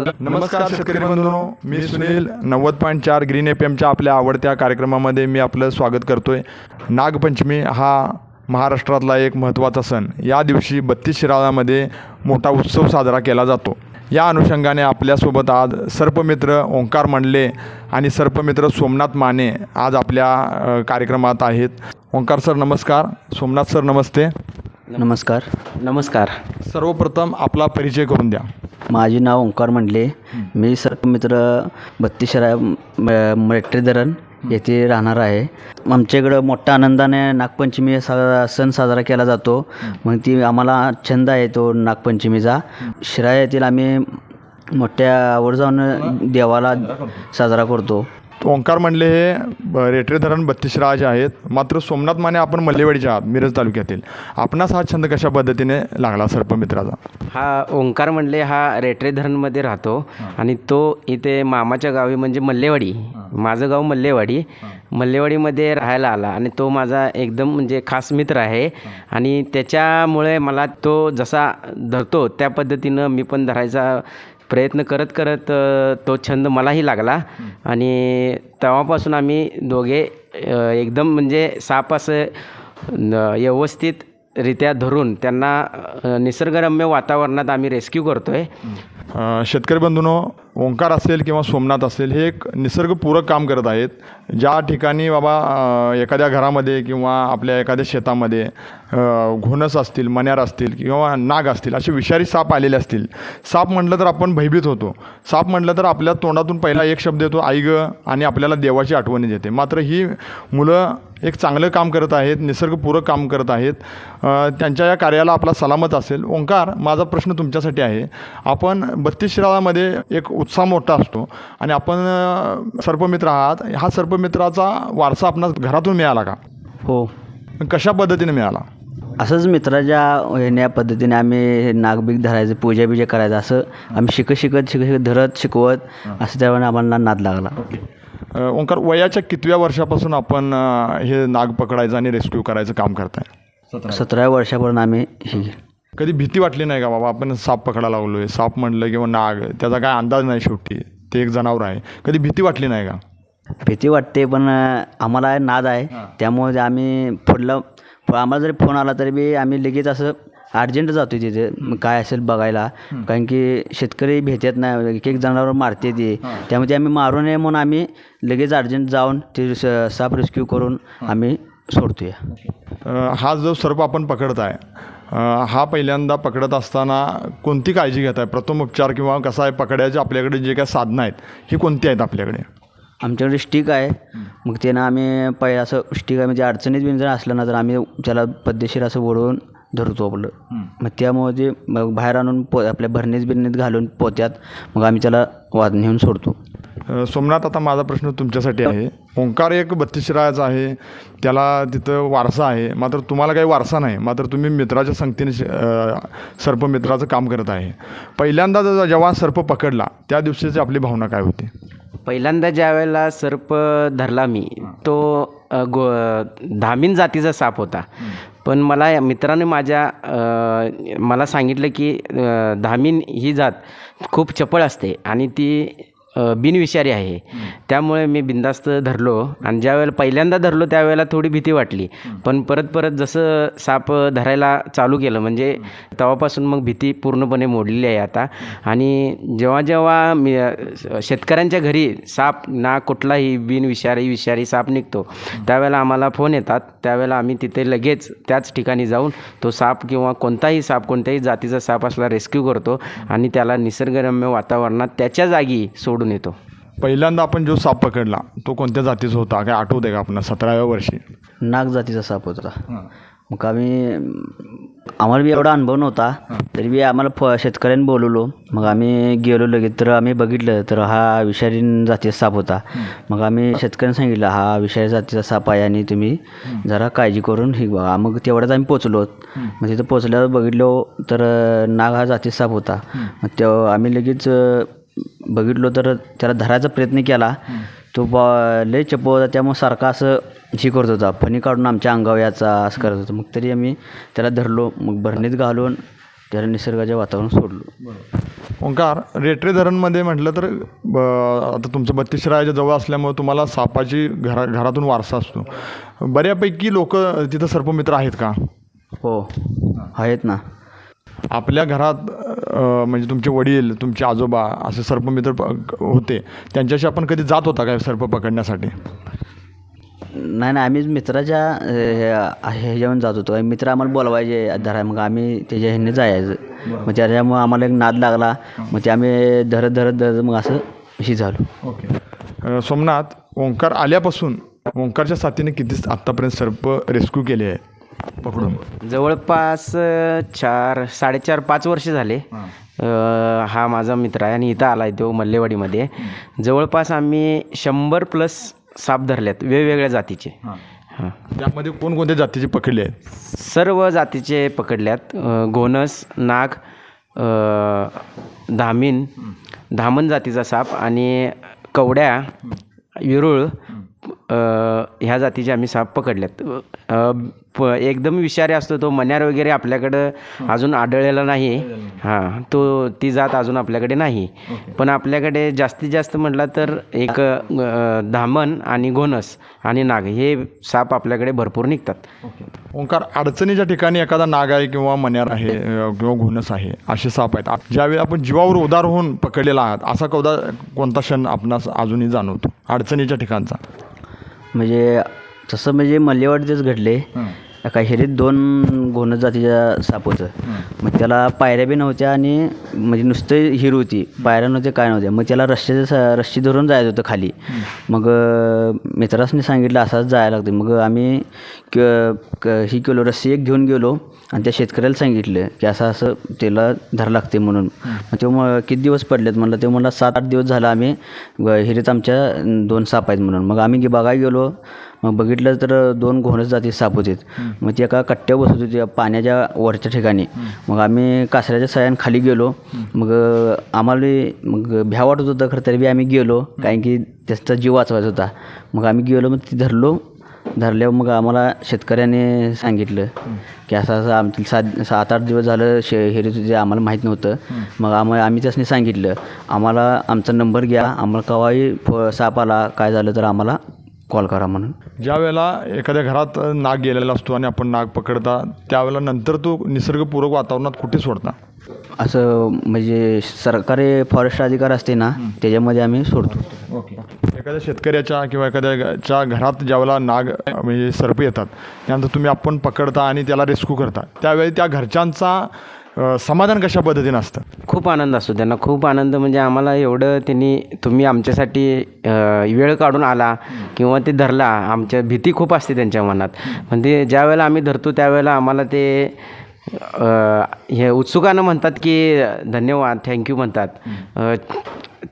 नमस्कार शेतकरी बंधूंनो मी सुनील नव्वद पॉईंट चार ग्रीन एफ एमच्या आपल्या आवडत्या कार्यक्रमामध्ये मी आपलं स्वागत करतोय. नागपंचमी हा महाराष्ट्रातला एक महत्त्वाचा सण. या दिवशी बत्तीस शिराळामध्ये मोठा उत्सव साजरा केला जातो. या अनुषंगाने आपल्यासोबत आज सर्पमित्र ओंकार मंडले आणि सर्पमित्र सोमनाथ माने आज आपल्या कार्यक्रमात आहेत. ओंकार सर नमस्कार. सोमनाथ सर नमस्ते. नमस्कार. नमस्कार. सर्वप्रथम आपला परिचय करून द्या. माझे नाव ओंकार मंडले. मी सर्पमित्र बत्तीसरा मरेट्री धरण येथे राहणार आहे. आमच्याकडं मोठ्या आनंदाने नागपंचमी सा सण साजरा केला जातो. मग ती आम्हाला छंद आहे तो नागपंचमीचा. शिरा येथील आम्ही मोठ्या आवर्जानं देवाला साजरा करतो. ओंकार म्हणले हे रेटरे धरण बत्तीस राज आहेत. मात्र सोमनाथ माने आपण मल्लेवाडीचे आहात मिरज तालुक्यातील. आपणास हा छंद कशा पद्धतीने लागला सर्पमित्राचा हा ओंकार म्हणले हा रेटरे धरणमध्ये राहतो आणि तो इथे मामाच्या गावी म्हणजे मल्लेवाडी. माझं गाव मल्लेवाडी. मल्लेवाडीमध्ये राहायला आला आणि तो माझा एकदम म्हणजे खास मित्र आहे. आणि त्याच्यामुळे मला तो जसा धरतो त्या पद्धतीनं मी पण धरायचा प्रयत्न करत करत तो छंद मलाही लागला. आणि तेव्हापासून आम्ही दोघे एकदम म्हणजे साप असं व्यवस्थितरित्या धरून त्यांना निसर्गरम्य वातावरणात आम्ही रेस्क्यू करतो आहे शेतकरी बंधूनो ओंकार असेल किंवा सोमनाथ असेल हे एक निसर्गपूरक काम करत आहेत. ज्या ठिकाणी बाबा एखाद्या घरामध्ये किंवा आपल्या एखाद्या शेतामध्ये घोणस असतील मण्यार असतील किंवा नाग असतील असे विषारी साप आलेले असतील. साप म्हटलं तर आपण भयभीत होतो. साप म्हटलं तर आपल्या तोंडातून पहिला एक शब्द येतो आई ग आणि आपल्याला देवाची आठवणी येते. मात्र ही मुलं एक चांगलं काम करत आहेत निसर्गपूरक काम करत आहेत. त्यांच्या या कार्याला आपला सलामत असेल. ओंकार माझा प्रश्न तुमच्यासाठी आहे. आपण बत्तीस शिराळामध्ये एक उत्साह मोठा असतो आणि आपण सर्पमित्र आहात. हा सर्पमित्राचा वारसा आपणास घरातून मिळाला का? हो. कशा पद्धतीने मिळाला? असंच मित्राच्या ह्याने पद्धतीने आम्ही नागबिग धरायचं पूजा बिजा करायचं असं आम्ही शिकत शिकत शिकत शिकत धरत शिकवत असं त्यावेळेला आम्हाला नाद लागला. ओंकार वयाच्या कितव्या वर्षापासून आपण हे नाग पकडायचं आणि रेस्क्यू करायचं काम करताय? सतराव्या. वर्षापर्यंत आम्ही हे कधी भीती वाटली नाही का बाबा आपण साप पकडायला लागलो आहे साप म्हणलं किंवा नाग त्याचा काय अंदाज नाही शेवटी ते एक जनावर आहे. कधी भीती वाटली नाही का? भीती वाटते पण आम्हाला नाद आहे. त्यामुळे आम्ही पुढलं आम्हाला जरी फोन आला तरी बी आम्ही लगेच असं अर्जंट जातो तिथे. मग काय असेल बघायला. कारण की शेतकरी भेटत नाही. एक एक जनावर मारते ते. त्यामुळे ते आम्ही मारू नये म्हणून आम्ही लगेच अर्जंट जाऊन ते स- साप रेस्क्यू करून आम्ही सोडतो या अ, हा जो सर्प आपण पकडत आहे हा पहिल्यांदा पकडत असताना कोणती काळजी घेत आहे? प्रथम उपचार किंवा कसं आहे? पकडायचे आपल्याकडे जे काही साधनं आहेत ही कोणती आहेत आपल्याकडे? आमच्याकडे स्टिक आहे. मग त्यानं आम्ही पै असं स्टिक आहे. म्हणजे अडचणीत बिन जर असलं ना तर आम्ही त्याला पद्धतशीर असं ओढवून धरतो आपलं. मग त्यामुळे ते मग बाहेर आणून पो आपल्या भरणीत बिरणीत घालून पोत्यात मग आम्ही त्याला वाद नेऊन सोडतो. सोमनाथ आता माझा प्रश्न तुमच्यासाठी आहे. ओंकार एक बत्तीस रायाचा आहे. त्याला तिथं वारसा आहे. मात्र तुम्हाला काही वारसा नाही. मात्र तुम्ही मित्राच्या संगतीने सर्पमित्राचं काम करत आहे. पहिल्यांदा ज- जेव्हा सर्प पकडला त्या दिवशीची आपली भावना काय होती? पहिल्यांदा ज्या वेळेला सर्प धरला मी तो गो धामीन जातीचा साप होता. पण मला या मित्राने माझ्या मला सांगितलं की धामीन ही जात खूप चपळ असते आणि ती बिनविषारी आहे. त्यामुळे मी बिंदास्त धरलो आणि ज्यावेळेला पहिल्यांदा धरलो त्यावेळेला थोडी भीती वाटली. पण परत परत जसं साप धरायला चालू केलं म्हणजे तेव्हापासून मग भीती पूर्णपणे मोडलेली आहे आता. आणि जेव्हा जेव्हा मी शेतकऱ्यांच्या घरी साप ना कुठलाही बिनविषारी विषारी साप निघतो त्यावेळेला आम्हाला फोन येतात. त्यावेळेला आम्ही तिथे लगेच त्याच ठिकाणी जाऊन तो साप किंवा कोणताही साप कोणत्याही जातीचा साप असला रेस्क्यू करतो. आणि त्याला निसर्गरम्य वातावरणात त्याच्या जागी सोडून येतो. पहिल्यांदा आपण जो साप पकडला तो कोणत्या जातीचा होता? काय आठवते का आपण? सतराव्या वर्षी. नाग जातीचा साप होता. मग आम्ही आम्हाला बी एवढा अनुभव नव्हता. तरी बी आम्हाला फ शेतकऱ्यांनी बोलवलो. मग आम्ही गेलो लगेच. तर आम्ही बघितलं तर हा विषारी जातीचा साप होता. मग आम्ही शेतकऱ्यांना सांगितलं हा विषारी जातीचा साप आहे आणि तुम्ही जरा काळजी करून हे बघा. मग तेवढ्याच आम्ही पोचलो. मग तिथं पोचल्यावर बघितलो तर नाग हा जातीचा साप होता. मग तेव्हा आम्ही लगेच बघितलो तर त्याला धरायचा प्रयत्न केला. तो बा लय चप्प होता त्यामुळे सारखा असं हे करत होता. फणी काढून आमच्या अंगावर याचा असं करत होता. मग तरी आम्ही त्याला धरलो मग भरणीत घालून त्याला निसर्गाच्या वातावरण सोडलो. ओंकार रेटरे धरणमध्ये म्हटलं तर ब आता तुमचं बत्तीस शिराळ्याच्या जवळ असल्यामुळे तुम्हाला सापाची घरा घरातून वारसा असतो. बऱ्यापैकी लोक तिथं सर्पमित्र आहेत का? हो आहेत ना. आपल्या घरात म्हणजे तुमचे वडील तुमचे आजोबा असे सर्पमित्र प- होते. त्यांच्याशी आपण कधी जात होता काय सर्प पकडण्यासाठी? नाही नाही आम्ही मित्राच्या ह्याच्यावरून जात होतो. मित्र आम्हाला बोलवायचे धराय मग आम्ही त्याच्या ह्याने जायचं. मग त्याच्यामुळे आम्हाला एक नाद लागला. मग ते आम्ही धरत धरत धरत मग असं हे झालो. ओके. सोमनाथ ओंकार आल्यापासून ओंकारच्या साथीने किती आत्तापर्यंत सर्प रेस्क्यू केले आहे पकडून. जवळपास चार साडेचार पाच वर्ष झाले. हा. माझा मित्र आहे आणि इथं आला आहे तो मल्लेवाडीमध्ये. जवळपास आम्ही शंभर प्लस साप धरल्यात वेगवेगळ्या जातीचे. हां. त्यामध्ये कोणकोणत्या जातीचे पकडले आहेत? सर्व जातीचे पकडल्यात. घोणस नाग धामीन धामण जातीचा साप आणि कवड्या विरुळ ह्या जातीचे आम्ही साप पकडल्यात प एकदम विषारी असतो तो मण्यार वगैरे आपल्याकडं अजून आढळलेला नाही. हां तो ती जात अजून आपल्याकडे नाही. पण आपल्याकडे जास्तीत जास्त म्हटलं तर एक धामण आणि घोणस आणि नाग हे साप आपल्याकडे भरपूर निघतात. ओंकार अडचणीच्या ठिकाणी एखादा नाग आहे किंवा मण्यार आहे किंवा घोणस आहे असे साप आहेत. ज्यावेळी आपण जीवावर उदार होऊन पकडलेला आहात असा कोणता क्षण आपणास अजूनही जाणवतो अडचणीच्या ठिकाणचा? म्हणजे तसं म्हणजे मल्लेवाडीतच घडले. एका हिरीत दोन गोनस जातीच्या साप होतं. मग त्याला पायऱ्या बी नव्हत्या आणि म्हणजे नुसतं हिर होती. पायऱ्या नव्हत्या काय नव्हत्या. मग त्याला रस्त्याचं स- रस्सी धरून जायचं होतं खाली. मग मित्रासनी सांगितलं असंच जायला लागतं मग आम्ही क क- ही केलो रस्सी एक घेऊन गेलो आणि त्या शेतकऱ्याला सांगितलं की असं असं त्याला धर लागते म्हणून. मग ते मग किती दिवस पडलेत म्हणलं? ते म्हणलं सात आठ दिवस झालं आम्ही हिरीत आमच्या दोन साप आहेत म्हणून. मग आम्ही बघायला गेलो. मग बघितलं तर दोन घोणस जाती साप होते मग ते एका कट्ट्यावर बसत होते पाण्याच्या वरच्या ठिकाणी. मग आम्ही कासऱ्याच्या सह्यान खाली गेलो. मग आम्हाला मग भ्या वाटत होतं खरं तरी बी आम्ही गेलो. कारण की त्याचा जीव वाचवायचा होता. मग आम्ही गेलो मग ते धरलो. धरल्यावर मग आम्हाला शेतकऱ्याने सांगितलं की असं असं आमचं सात सात आठ दिवस झालं शे हेरीत होते आम्हाला माहीत नव्हतं. मग आम्हाला आम्ही त्यासनी सांगितलं आम्हाला आमचा नंबर घ्या. आम्हाला केव्हाही फ साप आला काय झालं तर आम्हाला कॉल करा म्हणून. ज्या वेळेला एखाद्या घरात नाग गेलेला असतो आणि आपण नाग पकडता त्यावेळेला नंतर तो निसर्गपूरक वातावरणात कुठे सोडता? असं म्हणजे सरकारी फॉरेस्ट अधिकारी असते ना त्याच्यामध्ये आम्ही सोडतो. ओके. एखाद्या शेतकऱ्याच्या किंवा एखाद्याच्या घरात ज्यावेळेला नाग म्हणजे सर्प येतात त्यानंतर तुम्ही आपण पकडता आणि त्याला रेस्क्यू करता. त्यावेळी त्या घरच्यांचा समाधान कशा पद्धतीनं असतं? खूप आनंद असतो त्यांना. खूप आनंद म्हणजे आम्हाला एवढं त्यांनी तुम्ही आमच्यासाठी वेळ काढून आला किंवा ते धरला आमच्या भीती खूप असते त्यांच्या मनात. म्हणजे पण ते ज्या वेळेला आम्ही धरतो त्यावेळेला आम्हाला ते हे उत्सुकानं म्हणतात की धन्यवाद थँक्यू म्हणतात.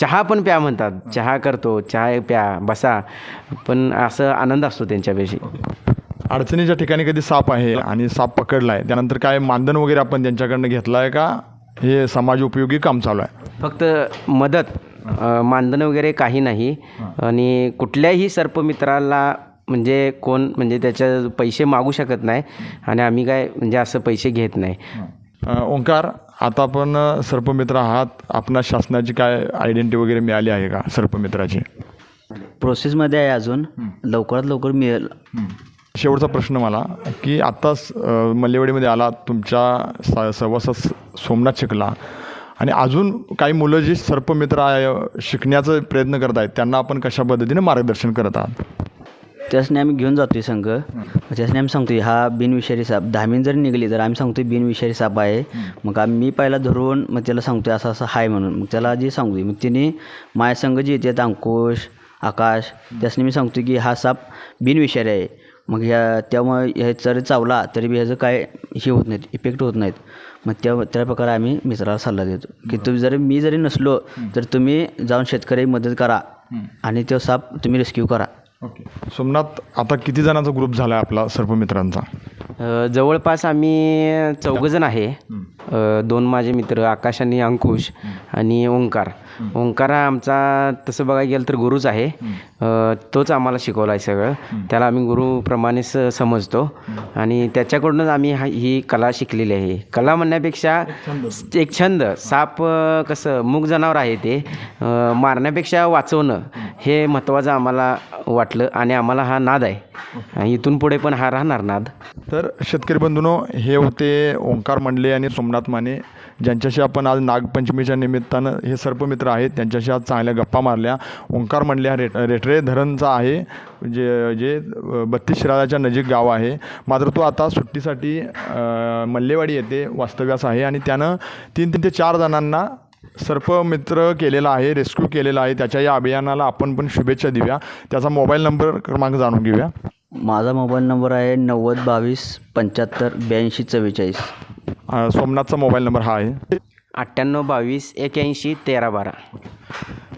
चहा पण प्या म्हणतात. चहा करतो चहा प्या बसा. पण असं आनंद असतो त्यांच्यापेशी अडचणीच्या ठिकाणी कधी साप आहे आणि साप पकडला आहे त्यानंतर काय मानधन वगैरे आपण त्यांच्याकडनं घेतलं आहे का? हे समाज उपयोगी काम चालू आहे. फक्त मदत मानधन वगैरे काही नाही. आणि कुठल्याही सर्पमित्राला म्हणजे कोण म्हणजे त्याच्या पैसे मागू शकत नाही आणि आम्ही काय म्हणजे असं पैसे घेत नाही. ओंकार आता आपण सर्पमित्र आहात. आपणा शासनाची काय आयडेंटिटी वगैरे मिळाली आहे का सर्पमित्राची? प्रोसेसमध्ये आहे अजून. लवकरात लवकर मिळेल. शेवटचा प्रश्न मला की आत्ताच मल्लेवाडीमध्ये आला तुमच्या स सहवासात सोमनाथ शिकला. आणि अजून काही मुलं जी सर्पमित्र आहे शिकण्याचा प्रयत्न करत आहेत त्यांना आपण कशा पद्धतीने मार्गदर्शन करत आहात? त्यासने आम्ही घेऊन जातोय संघ. मग त्यासने आम्ही सांगतोय हा बिनविषारी साप धामीन जर निघली तर आम्ही सांगतोय बिनविषारी साप आहे. मग आम्ही मी पहिला धरून मग त्याला सांगतोय असं असं आहे म्हणून. मग त्याला जे सांगतोय. मग तिने माझ्या संघ जे येतात अंकुश आकाश त्यासने मी सांगतोय की हा साप बिनविषारी आहे. मग ह्या त्यामुळे ह्या जरी चावला तरी बी ह्याचं काय हे होत नाहीत इफेक्ट होत नाहीत. मग त्या त्या प्रकारे आम्ही मित्राला सल्ला देतो. की तुम्ही जरी मी जरी नसलो तर तुम्ही जाऊन शेतकरी मदत करा आणि तो साप तुम्ही रेस्क्यू करा. ओके. सोमनाथ आता किती जणांचा ग्रुप झाला आहे आपला सर्पमित्रांचा अ, जवळपास आम्ही चौघजण आहे. दोन माझे मित्र आकाश आणि अंकुश आणि ओंकार. ओंकार हा आमचा तसं बघायला गेलं तर गुरुच आहे. तोच आम्हाला शिकवला आहे सगळं त्याला आम्ही गुरुप्रमाणेच समजतो. आणि त्याच्याकडूनच आम्ही हा ही कला शिकलेली आहे. कला म्हणण्यापेक्षा एक छंद साप कसं मूग जनावर आहे ते मारण्यापेक्षा वाचवणं हे महत्त्वाचं आम्हाला वाटलं आणि आम्हाला हा नाद आहे. इथून पुढे पण हा राहणार नाद. तर शेतकरी बंधूनो हे होते ओंकार मंडले आणि सोमनाथ माने. ज्यांच्याशी आपण आज नागपंचमीच्या निमित्तानं हे सर्पमित्र आहेत त्यांच्याशी आज चांगल्या गप्पा मारल्या. ओंकार मंडले हा रेट रेटरे धरणचा आहे जे जे बत्तीस शिराळाच्या नजीक गाव आहे. मात्र तो आता सुट्टीसाठी मल्लेवाडी येथे वास्तव्यास आहे आणि त्यानं तीन तीन ते चार जणांना सर्पमित्र केलेला आहे रेस्क्यू केलेला आहे. त्याच्या या अभियानाला आपण पण शुभेच्छा देऊया. त्याचा मोबाईल नंबर क्रमांक जाणून घेऊया. माझा मोबाईल नंबर आहे नव्वद बावीस पंच्याहत्तर ब्याऐंशी चव्वेचाळीस. सोमनाथचा मोबाईल नंबर हा आहे. अठ्ठ्याण्णव बावीस एक्याऐंशी तेरा बारा.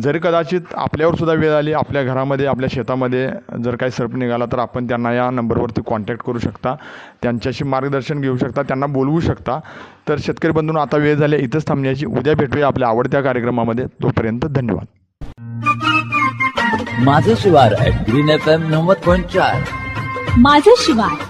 जरी कदाचित आपल्यावर सुद्धा वेळ आली आपल्या घरामध्ये आपल्या शेतामध्ये जर काही सर्प निघाला तर आपण त्यांना या नंबरवरती कॉन्टॅक्ट करू शकता. त्यांच्याशी मार्गदर्शन घेऊ शकता त्यांना बोलवू शकता. तर शेतकरी बंधून आता वेळ झाली इथंच थांबण्याची. उद्या भेटूया आपल्या आवडत्या कार्यक्रमामध्ये. तोपर्यंत धन्यवाद. माझं शिवार ग्रीन एफ एम नव्वद पॉईंट चार. माझं शिवार